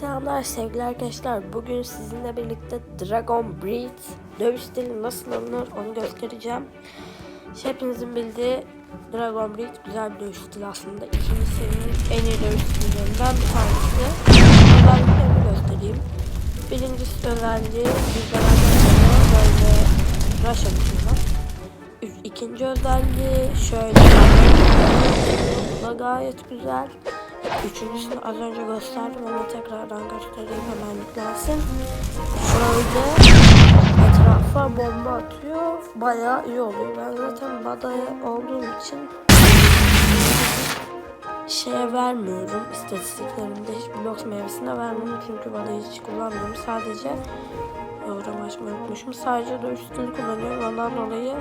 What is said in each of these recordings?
Selamlar sevgili arkadaşlar. Bugün sizinle birlikte Dragon Breed dövüş stili nasıl alınır onu göstereceğim. İşte hepinizin bildiği Dragon Breed güzel bir dövüş stili aslında. İkinci serinin en iyi dövüş stillerinden bir tanesi. Özelliklerini göstereyim. Birincisi özelliği bizlerden sonra böyle rush atışında. İkinci özelliği şöyle. Bu da gayet güzel. Üçüncüsünü az önce gösterdim ama tekrardan göstereyim hemen yüklensin. Şöyle etrafa bomba atıyor. Bayağı iyi oluyor. Ben zaten badaya olduğum için şeye vermiyorum. İstatistiklerimde hiç blok meyvesine vermiyorum. Çünkü badayı hiç kullanmıyorum. Sadece yorum açmayı unutmuşum. Sadece dövüş stili kullanıyorum. Ondan dolayı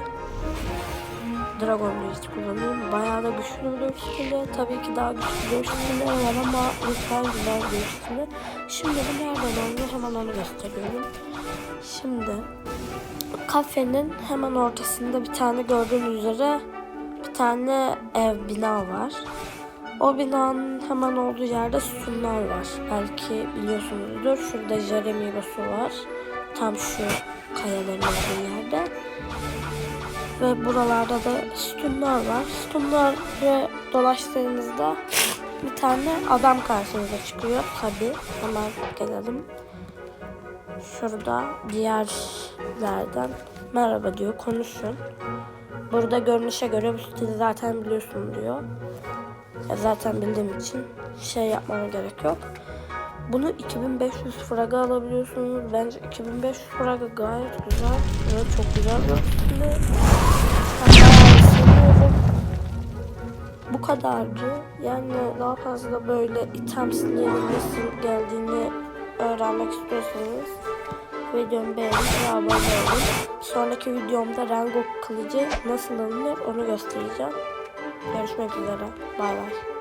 Dragon Bridge kullanıyorum. Bayağı da güçlü bir stili. Tabii ki daha güçlü stilleri var ama lütfen güzel bir. Şimdi bu nereden alınıyor hemen onu gösteriyorum. Şimdi kafenin hemen ortasında bir tane gördüğünüz üzere bir tane ev bina var. O binanın hemen olduğu yerde sütunlar var. Belki biliyorsunuzdur. Şurada Jeremy Rosu var. Tam şu kayaların olduğu yerde. Ve buralarda da sütunlar var. Sütunları dolaştığınızda bir tane adam karşınıza çıkıyor. Tabi hemen gelelim. Şurada diğerlerden merhaba diyor konuşun. Burada görünüşe göre bu stili zaten biliyorsun diyor. Ya zaten bildiğim için şey yapmana gerek yok. Bunu 2500 fraga alabiliyorsunuz. Bence 2500 fraga gayet güzel ve çok güzel seviyorum. Bu kadardı. Yani daha fazla böyle itemslerin nasıl geldiğini öğrenmek istiyorsanız videomu beğenin abone olun. Sonraki videomda Rengoku kılıcı nasıl alınır onu göstereceğim. Görüşmek üzere. Bay bay.